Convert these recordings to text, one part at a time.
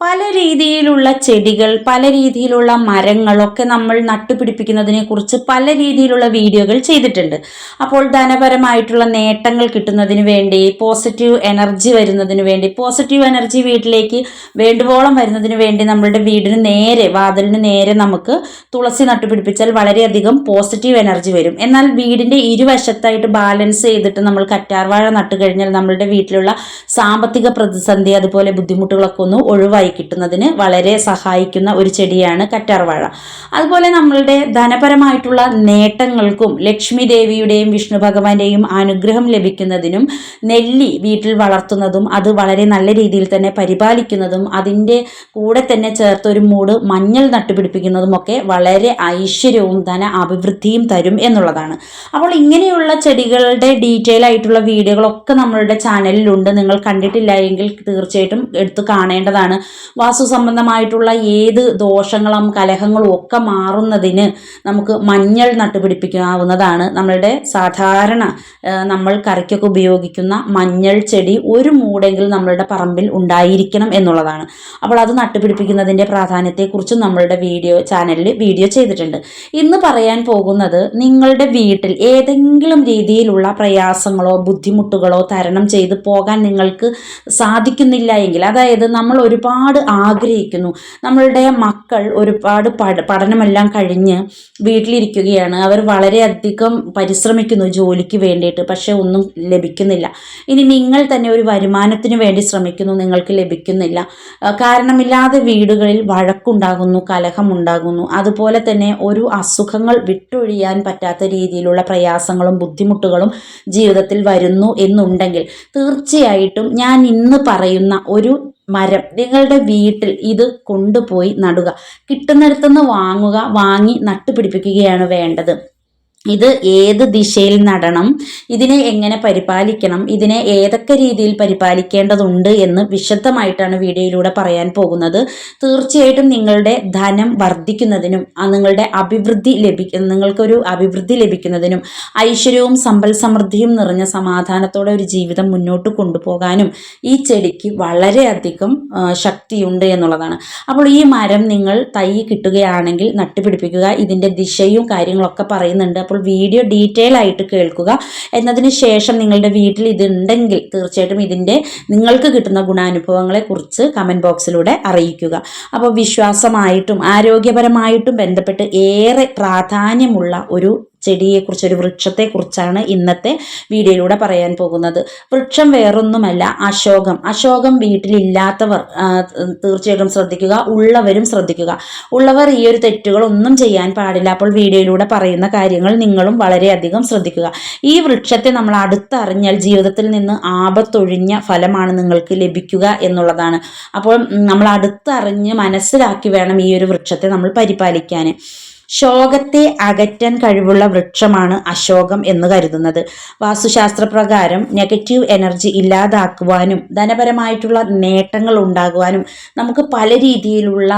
പല രീതിയിലുള്ള ചെടികൾ പല രീതിയിലുള്ള മരങ്ങളൊക്കെ നമ്മൾ നട്ടുപിടിപ്പിക്കുന്നതിനെ കുറിച്ച് പല രീതിയിലുള്ള വീഡിയോകൾ ചെയ്തിട്ടുണ്ട്. അപ്പോൾ ധനപരമായിട്ടുള്ള നേട്ടങ്ങൾ കിട്ടുന്നതിന് വേണ്ടി പോസിറ്റീവ് എനർജി വരുന്നതിന് വേണ്ടി പോസിറ്റീവ് എനർജി വീട്ടിലേക്ക് വേണ്ടുവോളം വരുന്നതിന് വേണ്ടി നമ്മളുടെ വീടിന് നേരെ വാതിലിന് നേരെ നമുക്ക് തുളസി നട്ടുപിടിപ്പിച്ചാൽ വളരെയധികം പോസിറ്റീവ് എനർജി വരും. എന്നാൽ വീടിന്റെ ഇരുവശത്തായിട്ട് ബാലൻസ് ചെയ്തിട്ട് നമ്മൾ കറ്റാർവാഴ നട്ടു കഴിഞ്ഞാൽ നമ്മളുടെ വീട്ടിലുള്ള സാമ്പത്തിക പ്രതിസന്ധി അതുപോലെ ബുദ്ധിമുട്ടുകളൊക്കെ ഒന്ന് ഒഴിവായി കിട്ടുന്നതിന് വളരെ സഹായിക്കുന്ന ഒരു ചെടിയാണ് കറ്റാർവാഴ. അതുപോലെ നമ്മളുടെ ധനപരമായിട്ടുള്ള നേട്ടങ്ങൾക്കും ലക്ഷ്മി ദേവിയുടെയും വിഷ്ണു ഭഗവാന്റെയും അനുഗ്രഹം ലഭിക്കുന്നതിനും നെല്ലി വീട്ടിൽ വളർത്തുന്നതും അത് വളരെ നല്ല രീതിയിൽ തന്നെ പരിപാലിക്കുന്നതും അതിന്റെ കൂടെ തന്നെ ചേർത്ത് ഒരു മൂട് മഞ്ഞൾ നട്ടുപിടിപ്പിക്കുന്നതും ഒക്കെ വളരെ ഐശ്വര്യവും ധന അഭിവൃദ്ധിയും തരും എന്നുള്ളതാണ്. അപ്പോൾ ഇങ്ങനെയുള്ള ചെടികളുടെ ഡീറ്റെയിൽ ആയിട്ടുള്ള വീഡിയോകളൊക്കെ നമ്മളുടെ ചാനലിലുണ്ട്. നിങ്ങൾ കണ്ടിട്ടില്ല എങ്കിൽ തീർച്ചയായിട്ടും എടുത്തു കാണേണ്ടതാണ്. വാസ്തു സംബന്ധമായിട്ടുള്ള ഏത് ദോഷങ്ങളും കലഹങ്ങളും ഒക്കെ മാറുന്നതിന് നമുക്ക് മഞ്ഞൾ നട്ടുപിടിപ്പിക്കാവുന്നതാണ്. നമ്മളുടെ സാധാരണ നമ്മൾ കറിക്കൊക്കെ ഉപയോഗിക്കുന്ന മഞ്ഞൾ ചെടി ഒരു മൂടെങ്കിലും നമ്മളുടെ പറമ്പിൽ ഉണ്ടായിരിക്കണം എന്നുള്ളതാണ്. അപ്പോൾ അത് നട്ടുപിടിപ്പിക്കുന്നതിന്റെ പ്രാധാന്യത്തെക്കുറിച്ചും നമ്മളുടെ വീഡിയോ ചാനലിൽ വീഡിയോ ചെയ്തിട്ടുണ്ട്. ഇന്ന് പറയാൻ പോകുന്നത് നിങ്ങളുടെ വീട്ടിൽ ഏതെങ്കിലും രീതിയിലുള്ള പ്രയാസങ്ങളോ ബുദ്ധിമുട്ടുകളോ തരണം ചെയ്ത് പോകാൻ നിങ്ങൾക്ക് സാധിക്കുന്നില്ല എങ്കിൽ അതായത് നമ്മൾ ഒരുപാട് ആഗ്രഹിക്കുന്നു. നമ്മളുടെ മക്കൾ ഒരുപാട് പഠ പഠനമെല്ലാം കഴിഞ്ഞ് വീട്ടിലിരിക്കുകയാണ്. അവർ വളരെയധികം പരിശ്രമിക്കുന്നു ജോലിക്ക് വേണ്ടിയിട്ട് പക്ഷേ ഒന്നും ലഭിക്കുന്നില്ല. ഇനി നിങ്ങൾ തന്നെ ഒരു വരുമാനത്തിന് വേണ്ടി ശ്രമിക്കുന്നു നിങ്ങൾക്ക് ലഭിക്കുന്നില്ല. കാരണമില്ലാതെ വീടുകളിൽ വഴക്കുണ്ടാകുന്നു കലഹമുണ്ടാകുന്നു. അതുപോലെ തന്നെ ഒരു അസുഖങ്ങൾ വിട്ടൊഴിയാൻ പറ്റാത്ത രീതിയിലുള്ള പ്രയാസങ്ങളും ബുദ്ധിമുട്ടുകളും ജീവിതത്തിൽ വരുന്നു എന്നുണ്ടെങ്കിൽ തീർച്ചയായിട്ടും ഞാൻ ഇന്ന് പറയുന്ന ഒരു മരം. നിങ്ങളുടെ വീട്ടിൽ ഇത് കൊണ്ടുപോയി നടുക. കിട്ടുന്നിടത്തുനിന്ന് വാങ്ങുക വാങ്ങി നട്ടുപിടിപ്പിക്കുകയാണ് വേണ്ടത്. ഇത് ഏത് ദിശയിൽ നടണം ഇതിനെ എങ്ങനെ പരിപാലിക്കണം ഇതിനെ ഏതൊക്കെ രീതിയിൽ പരിപാലിക്കേണ്ടതുണ്ട് എന്ന് വിശദമായിട്ടാണ് വീഡിയോയിലൂടെ പറയാൻ പോകുന്നത്. തീർച്ചയായിട്ടും നിങ്ങളുടെ ധനം വർദ്ധിക്കുന്നതിനും നിങ്ങളുടെ അഭിവൃദ്ധി ലഭിക്ക നിങ്ങൾക്കൊരു അഭിവൃദ്ധി ലഭിക്കുന്നതിനും ഐശ്വര്യവും സമ്പൽ സമൃദ്ധിയും നിറഞ്ഞ സമാധാനത്തോടെ ഒരു ജീവിതം മുന്നോട്ട് കൊണ്ടുപോകാനും ഈ ചെടിക്ക് വളരെയധികം ശക്തിയുണ്ട് എന്നുള്ളതാണ്. അപ്പോൾ ഈ മരം നിങ്ങൾ തൈ കിട്ടുകയാണെങ്കിൽ നട്ടുപിടിപ്പിക്കുക ഇതിന്റെ ദിശയും കാര്യങ്ങളൊക്കെ പറയുന്നുണ്ട്. അപ്പോൾ വീഡിയോ ഡീറ്റെയിൽ ആയിട്ട് കേൾക്കുക. എന്നതിന് ശേഷം നിങ്ങളുടെ വീട്ടിൽ ഇതുണ്ടെങ്കിൽ തീർച്ചയായിട്ടും ഇതിന്റെ നിങ്ങൾക്ക് കിട്ടുന്ന ഗുണാനുഭവങ്ങളെ കുറിച്ച് കമന്റ് ബോക്സിലൂടെ അറിയിക്കുക. അപ്പോൾ വിശ്വാസമായിട്ടും ആരോഗ്യപരമായിട്ടും ബന്ധപ്പെട്ട് ഏറെ പ്രാധാന്യമുള്ള ഒരു ചെടിയെക്കുറിച്ച് ഒരു വൃക്ഷത്തെക്കുറിച്ചാണ് ഇന്നത്തെ വീഡിയോയിലൂടെ പറയാൻ പോകുന്നത്. വൃക്ഷം വേറൊന്നുമല്ല അശോകം. അശോകം വീട്ടിലില്ലാത്തവർ തീർച്ചയായിട്ടും ശ്രദ്ധിക്കുക. ഉള്ളവരും ശ്രദ്ധിക്കുക. ഉള്ളവർ ഈ ഒരു തെറ്റുകളൊന്നും ചെയ്യാൻ പാടില്ല. അപ്പോൾ വീഡിയോയിലൂടെ പറയുന്ന കാര്യങ്ങൾ നിങ്ങളും വളരെയധികം ശ്രദ്ധിക്കുക. ഈ വൃക്ഷത്തെ നമ്മൾ അടുത്തറിഞ്ഞാൽ ജീവിതത്തിൽ നിന്ന് ആപത്തൊഴിഞ്ഞ ഫലമാണ് നിങ്ങൾക്ക് ലഭിക്കുക എന്നുള്ളതാണ്. അപ്പോൾ നമ്മൾ അടുത്തറിഞ്ഞ് മനസ്സിലാക്കി വേണം ഈ ഒരു വൃക്ഷത്തെ നമ്മൾ പരിപാലിക്കാൻ. ശോകത്തെ അകറ്റാൻ കഴിവുള്ള വൃക്ഷമാണ് അശോകം എന്ന് കരുതുന്നത്. വാസ്തുശാസ്ത്രപ്രകാരം നെഗറ്റീവ് എനർജി ഇല്ലാതാക്കുവാനും ധനപരമായിട്ടുള്ള നേട്ടങ്ങൾ ഉണ്ടാകുവാനും നമുക്ക് പല രീതിയിലുള്ള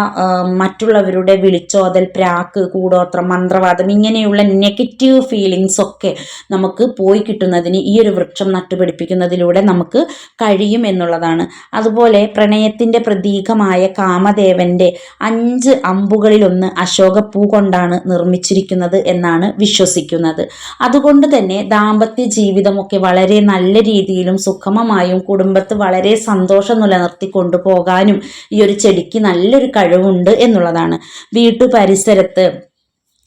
മറ്റുള്ളവരുടെ വിളിച്ചോതൽ പ്രാക്ക് കൂടോത്രം മന്ത്രവാദം ഇങ്ങനെയുള്ള നെഗറ്റീവ് ഫീലിങ്സ് ഒക്കെ നമുക്ക് പോയി കിട്ടുന്നതിന് ഈ ഒരു വൃക്ഷം നട്ടുപിടിപ്പിക്കുന്നതിലൂടെ നമുക്ക് കഴിയും എന്നുള്ളതാണ്. അതുപോലെ പ്രണയത്തിന്റെ പ്രതീകമായ കാമദേവന്റെ അഞ്ച് അമ്പുകളിലൊന്ന് അശോകപ്പൂ കൊണ്ടാണ് നിർമ്മിച്ചിരിക്കുന്നത് എന്നാണ് വിശ്വസിക്കുന്നത്. അതുകൊണ്ട് തന്നെ ദാമ്പത്യ ജീവിതമൊക്കെ വളരെ നല്ല രീതിയിലും സുഖമമായും കുടുംബത്ത് വളരെ സന്തോഷം നിലനിർത്തി കൊണ്ടുപോകാനും ഈ ഒരു ചെടിക്ക് നല്ലൊരു കഴിവുണ്ട് എന്നുള്ളതാണ്. വീട്ടു പരിസരത്ത്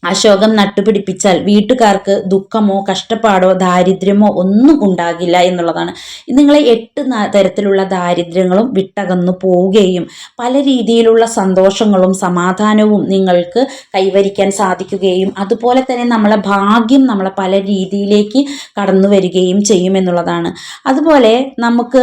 അശോകം നട്ടുപിടിപ്പിച്ചാൽ വീട്ടുകാർക്ക് ദുഃഖമോ കഷ്ടപ്പാടോ ദാരിദ്ര്യമോ ഒന്നും ഉണ്ടാകില്ല എന്നുള്ളതാണ്. നിങ്ങളെ എട്ട് തരത്തിലുള്ള ദാരിദ്ര്യങ്ങളും വിട്ടകന്നു പോവുകയും പല രീതിയിലുള്ള സന്തോഷങ്ങളും സമാധാനവും നിങ്ങൾക്ക് കൈവരിക്കാൻ സാധിക്കുകയും അതുപോലെ തന്നെ നമ്മളെ ഭാഗ്യം നമ്മളെ പല രീതിയിലേക്ക് കടന്നു വരികയും ചെയ്യും എന്നുള്ളതാണ്. അതുപോലെ നമുക്ക്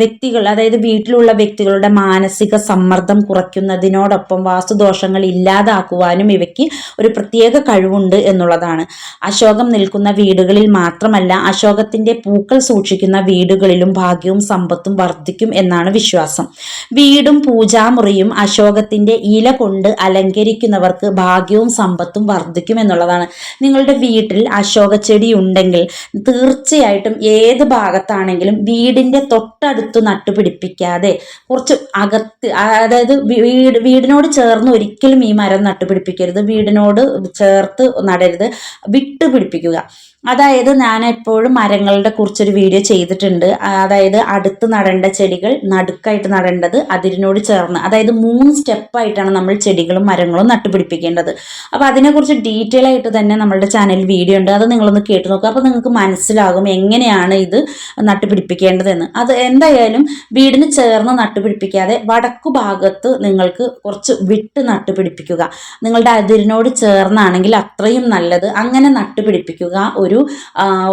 വ്യക്തികൾ അതായത് വീട്ടിലുള്ള വ്യക്തികളുടെ മാനസിക സമ്മർദ്ദം കുറയ്ക്കുന്നതിനോടൊപ്പം വാസ്തുദോഷങ്ങൾ ഇല്ലാതാക്കുവാനും ഇവയ്ക്ക് ഒരു പ്രത്യേക കഴിവുണ്ട് എന്നുള്ളതാണ്. അശോകം നിൽക്കുന്ന വീടുകളിൽ മാത്രമല്ല അശോകത്തിന്റെ പൂക്കൾ സൂക്ഷിക്കുന്ന വീടുകളിലും ഭാഗ്യവും സമ്പത്തും വർദ്ധിക്കും എന്നാണ് വിശ്വാസം. വീടും പൂജാമുറിയും അശോകത്തിന്റെ ഇല കൊണ്ട് അലങ്കരിക്കുന്നവർക്ക് ഭാഗ്യവും സമ്പത്തും വർദ്ധിക്കും എന്നുള്ളതാണ്. നിങ്ങളുടെ വീട്ടിൽ അശോക ചെടി ഉണ്ടെങ്കിൽ തീർച്ചയായിട്ടും ഏത് ഭാഗത്താണെങ്കിലും വീടിന്റെ തൊട്ടടുത്ത് നട്ടുപിടിപ്പിക്കാതെ കുറച്ച് അകത്ത് അതായത് വീട് വീടിനോട് ചേർന്ന് ഒരിക്കലും ഈ മരം നട്ടുപിടിപ്പിക്കരുത്. വീടിനോട് ചേർത്ത് നടരുത്. വിട്ട് പിടിപ്പിക്കുക അതായത് ഞാൻ എപ്പോഴും മരങ്ങളുടെ കുറിച്ചൊരു വീഡിയോ ചെയ്തിട്ടുണ്ട്. അതായത് അടുത്ത് നടേണ്ട ചെടികൾ നടുക്കായിട്ട് നടേണ്ടത് അതിരിനോട് ചേർന്ന് അതായത് മൂന്ന് സ്റ്റെപ്പായിട്ടാണ് നമ്മൾ ചെടികളും മരങ്ങളും നട്ടുപിടിപ്പിക്കേണ്ടത്. അപ്പോൾ അതിനെക്കുറിച്ച് ഡീറ്റെയിൽ ആയിട്ട് തന്നെ നമ്മളുടെ ചാനലിൽ വീഡിയോ ഉണ്ട്. അത് നിങ്ങളൊന്ന് കേട്ട് നോക്കുക. അപ്പോൾ നിങ്ങൾക്ക് മനസ്സിലാകും എങ്ങനെയാണ് ഇത് നട്ടുപിടിപ്പിക്കേണ്ടതെന്ന്. അത് എന്തായാലും വീടിന് ചേർന്ന് നട്ടുപിടിപ്പിക്കാതെ വടക്കു ഭാഗത്ത് നിങ്ങൾക്ക് കുറച്ച് വിട്ട് നട്ടുപിടിപ്പിക്കുക. നിങ്ങളുടെ അതിരിനോട് ചേർന്നാണെങ്കിൽ അത്രയും നല്ലത്. അങ്ങനെ നട്ടുപിടിപ്പിക്കുക ഒരു ഒരു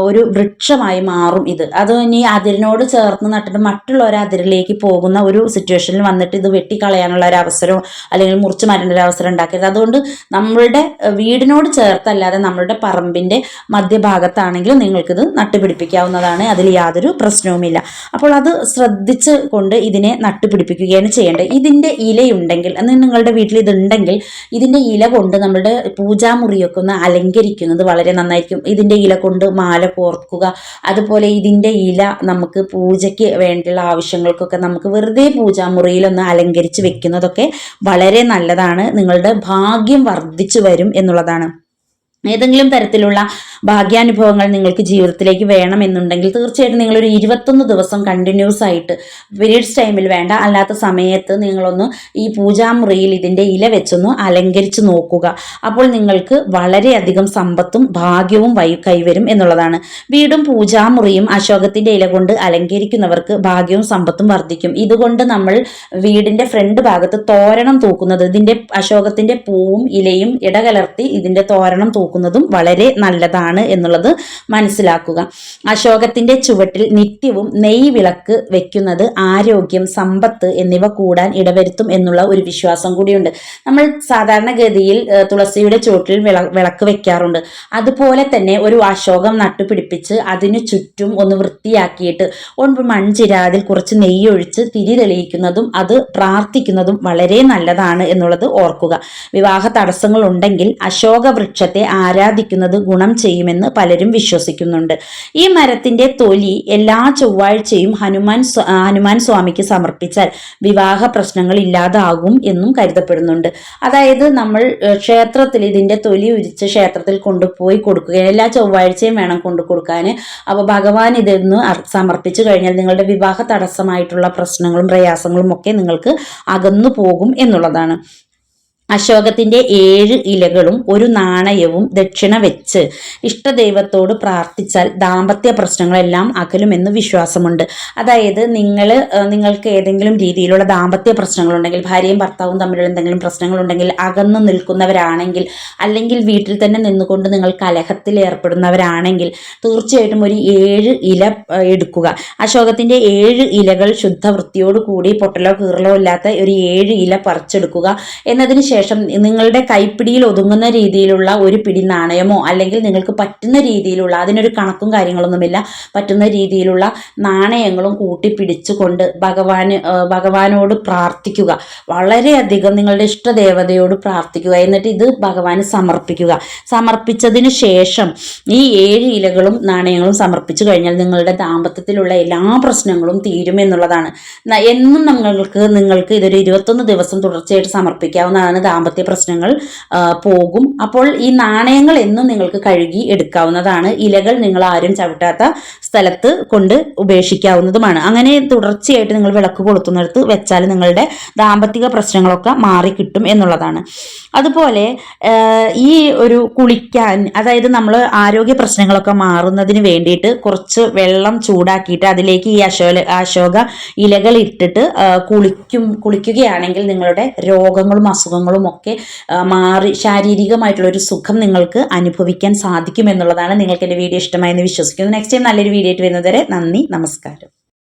ഒരു വൃക്ഷമായി മാറും ഇത്. അത് ഇനി അതിരിനോട് ചേർന്ന് നട്ടിട്ട് മറ്റുള്ള ഒരു അതിരിലേക്ക് പോകുന്ന ഒരു സിറ്റുവേഷനിൽ വന്നിട്ട് ഇത് വെട്ടിക്കളയാനുള്ള ഒരു അവസരം അല്ലെങ്കിൽ മുറിച്ച് മാറ്റേണ്ട ഒരു അവസരം ഉണ്ടാക്കരുത്. അതുകൊണ്ട് നമ്മളുടെ വീടിനോട് ചേർത്തല്ലാതെ നമ്മളുടെ പറമ്പിന്റെ മധ്യഭാഗത്താണെങ്കിലും നിങ്ങൾക്കിത് നട്ടുപിടിപ്പിക്കാവുന്നതാണ്. അതിൽ യാതൊരു പ്രശ്നവുമില്ല. അപ്പോൾ അത് ശ്രദ്ധിച്ച് കൊണ്ട് ഇതിനെ നട്ടുപിടിപ്പിക്കുകയാണ് ചെയ്യേണ്ടത്. ഇതിന്റെ ഇലയുണ്ടെങ്കിൽ നിങ്ങളുടെ വീട്ടിൽ ഇതുണ്ടെങ്കിൽ ഇതിന്റെ ഇല കൊണ്ട് നമ്മുടെ പൂജാമുറിയൊക്കെ ഒന്ന് അലങ്കരിക്കുന്നത് വളരെ നന്നായിരിക്കും. ഇതിന്റെ ഇല കൊണ്ട് മാല കോർക്കുക അതുപോലെ ഇതിന്റെ ഇല നമുക്ക് പൂജയ്ക്ക് വേണ്ടിയുള്ള ആവശ്യങ്ങൾക്കൊക്കെ നമുക്ക് വെറുതെ പൂജാമുറിയിലൊന്ന് അലങ്കരിച്ച് വെക്കുന്നതൊക്കെ വളരെ നല്ലതാണ്. നിങ്ങളുടെ ഭാഗ്യം വർദ്ധിച്ചു വരും എന്നുള്ളതാണ്. ഏതെങ്കിലും തരത്തിലുള്ള ഭാഗ്യാനുഭവങ്ങൾ നിങ്ങൾക്ക് ജീവിതത്തിലേക്ക് വേണമെന്നുണ്ടെങ്കിൽ തീർച്ചയായിട്ടും നിങ്ങളൊരു ഇരുപത്തൊന്ന് ദിവസം കണ്ടിന്യൂസ് ആയിട്ട് പീരീഡ്സ് ടൈമിൽ വേണ്ട. അല്ലാത്ത സമയത്ത് നിങ്ങളൊന്ന് ഈ പൂജാമുറിയിൽ ഇതിന്റെ ഇല വെച്ചൊന്ന് അലങ്കരിച്ച് നോക്കുക. അപ്പോൾ നിങ്ങൾക്ക് വളരെയധികം സമ്പത്തും ഭാഗ്യവും വൈ കൈവരും എന്നുള്ളതാണ്. വീടും പൂജാമുറിയും അശോകത്തിന്റെ ഇല കൊണ്ട് അലങ്കരിക്കുന്നവർക്ക് ഭാഗ്യവും സമ്പത്തും വർദ്ധിക്കും. ഇതുകൊണ്ട് നമ്മൾ വീടിന്റെ ഫ്രണ്ട് ഭാഗത്ത് തോരണം തൂക്കുന്നത്. ഇതിന്റെ അശോകത്തിന്റെ പൂവും ഇലയും ഇടകലർത്തി ഇതിന്റെ തോരണം തൂക്കും. നോക്കുന്നതും വളരെ നല്ലതാണ് എന്നുള്ളത് മനസ്സിലാക്കുക. അശോകത്തിന്റെ ചുവട്ടിൽ നിത്യവും നെയ് വിളക്ക് വെക്കുന്നത് ആരോഗ്യം സമ്പത്ത് എന്നിവ കൂടാൻ ഇടവരുത്തും എന്നുള്ള ഒരു വിശ്വാസം കൂടിയുണ്ട്. നമ്മൾ സാധാരണഗതിയിൽ തുളസിയുടെ ചുവട്ടിൽ വിള വിളക്ക് വെക്കാറുണ്ട്. അതുപോലെ തന്നെ ഒരു അശോകം നട്ടുപിടിപ്പിച്ച് അതിനു ചുറ്റും ഒന്ന് വൃത്തിയാക്കിയിട്ട് ഒന്ന് മൺചിരാതിൽ കുറച്ച് നെയ്യൊഴിച്ച് തിരി തെളിയിക്കുന്നതും അത് പ്രാർത്ഥിക്കുന്നതും വളരെ നല്ലതാണ് എന്നുള്ളത് ഓർക്കുക. വിവാഹ തടസ്സങ്ങൾ ഉണ്ടെങ്കിൽ അശോക വൃക്ഷത്തെ ആരാധിക്കുന്നത് ഗുണം ചെയ്യുമെന്ന് പലരും വിശ്വസിക്കുന്നുണ്ട്. ഈ മരത്തിന്റെ തൊലി എല്ലാ ചൊവ്വാഴ്ചയും ഹനുമാൻ ഹനുമാൻ സ്വാമിക്ക് സമർപ്പിച്ചാൽ വിവാഹ പ്രശ്നങ്ങൾ ഇല്ലാതാകും എന്നും കരുതപ്പെടുന്നുണ്ട്. അതായത് നമ്മൾ ക്ഷേത്രത്തിൽ ഇതിന്റെ തൊലി ഉരിച്ച് ക്ഷേത്രത്തിൽ കൊണ്ടുപോയി കൊടുക്കുക എല്ലാ ചൊവ്വാഴ്ചയും വേണം കൊണ്ടു കൊടുക്കാൻ. അപ്പോൾ ഭഗവാൻ ഇതൊന്ന് സമർപ്പിച്ചു കഴിഞ്ഞാൽ നിങ്ങളുടെ വിവാഹ തടസ്സമായിട്ടുള്ള പ്രശ്നങ്ങളും പ്രയാസങ്ങളും ഒക്കെ നിങ്ങൾക്ക് അകന്നു പോകും എന്നുള്ളതാണ്. അശോകത്തിന്റെ ഏഴ് ഇലകളും ഒരു നാണയവും ദക്ഷിണ വെച്ച് ഇഷ്ടദൈവത്തോട് പ്രാർത്ഥിച്ചാൽ ദാമ്പത്യ പ്രശ്നങ്ങളെല്ലാം അകലുമെന്ന് വിശ്വാസമുണ്ട്. അതായത് നിങ്ങൾ നിങ്ങൾക്ക് ഏതെങ്കിലും രീതിയിലുള്ള ദാമ്പത്യ പ്രശ്നങ്ങളുണ്ടെങ്കിൽ ഭാര്യയും ഭർത്താവും തമ്മിലുള്ള എന്തെങ്കിലും പ്രശ്നങ്ങളുണ്ടെങ്കിൽ അകന്നു നിൽക്കുന്നവരാണെങ്കിൽ അല്ലെങ്കിൽ വീട്ടിൽ തന്നെ നിന്നുകൊണ്ട് നിങ്ങൾ കലഹത്തിൽ ഏർപ്പെടുന്നവരാണെങ്കിൽ തീർച്ചയായിട്ടും ഒരു ഏഴ് ഇല എടുക്കുക. അശോകത്തിന്റെ ഏഴ് ഇലകൾ ശുദ്ധവൃത്തിയോട് കൂടി പൊട്ടലോ കീറലോ ഇല്ലാത്ത ഒരു ഏഴ് ഇല പറിച്ചെടുക്കുക. എന്നതിന് ശേഷം ശേഷം നിങ്ങളുടെ കൈപ്പിടിയിൽ ഒതുങ്ങുന്ന രീതിയിലുള്ള ഒരു പിടി നാണയമോ അല്ലെങ്കിൽ നിങ്ങൾക്ക് പറ്റുന്ന രീതിയിലുള്ള അതിനൊരു കണക്കും കാര്യങ്ങളൊന്നുമില്ല. പറ്റുന്ന രീതിയിലുള്ള നാണയങ്ങളും കൂട്ടി പിടിച്ചുകൊണ്ട് ഭഗവാന് ഭഗവാനോട് പ്രാർത്ഥിക്കുക. വളരെയധികം നിങ്ങളുടെ ഇഷ്ടദേവതയോട് പ്രാർത്ഥിക്കുക. എന്നിട്ട് ഇത് ഭഗവാന് സമർപ്പിക്കുക. സമർപ്പിച്ചതിന് ശേഷം ഈ ഏഴ് ഇലകളും നാണയങ്ങളും സമർപ്പിച്ചു കഴിഞ്ഞാൽ നിങ്ങളുടെ ദാമ്പത്യത്തിലുള്ള എല്ലാ പ്രശ്നങ്ങളും തീരുമെന്നുള്ളതാണ് എന്നും നിങ്ങൾക്ക് നിങ്ങൾക്ക് ഇതൊരു ഇരുപത്തൊന്ന് ദിവസം തുടർച്ചയായിട്ട് സമർപ്പിക്കാവുന്നതാണ്. ദാമ്പത്യ പ്രശ്നങ്ങൾ പോകും. അപ്പോൾ ഈ നാണയങ്ങൾ എന്നും നിങ്ങൾക്ക് കഴുകി എടുക്കാവുന്നതാണ്. ഇലകൾ നിങ്ങൾ ആരും ചവിട്ടാത്ത സ്ഥലത്ത് കൊണ്ട് ഉപേക്ഷിക്കാവുന്നതുമാണ്. അങ്ങനെ തുടർച്ചയായിട്ട് നിങ്ങൾ വിളക്ക് കൊളുത്തുന്നിടത്ത് വെച്ചാൽ നിങ്ങളുടെ ദാമ്പത്തിക പ്രശ്നങ്ങളൊക്കെ മാറിക്കിട്ടും എന്നുള്ളതാണ്. അതുപോലെ ഈ ഒരു കുളിക്കാൻ അതായത് നമ്മൾ ആരോഗ്യ പ്രശ്നങ്ങളൊക്കെ മാറുന്നതിന് വേണ്ടിയിട്ട് കുറച്ച് വെള്ളം ചൂടാക്കിയിട്ട് അതിലേക്ക് ഈ അശോല അശോക ഇലകൾ ഇട്ടിട്ട് കുളിക്കും കുളിക്കുകയാണെങ്കിൽ നിങ്ങളുടെ രോഗങ്ങളും അസുഖങ്ങളും ഒക്കെ മാറി ശാരീരികമായിട്ടുള്ള ഒരു സുഖം നിങ്ങൾക്ക് അനുഭവിക്കാൻ സാധിക്കും എന്നുള്ളതാണ് നിങ്ങൾക്ക് എന്റെ വീഡിയോ ഇഷ്ടമായെന്ന് വിശ്വസിക്കുന്നു. നെക്സ്റ്റ് ടൈം നല്ലൊരു വീഡിയോ ആയിട്ട് വരുന്നത് വരെ നന്ദി നമസ്കാരം.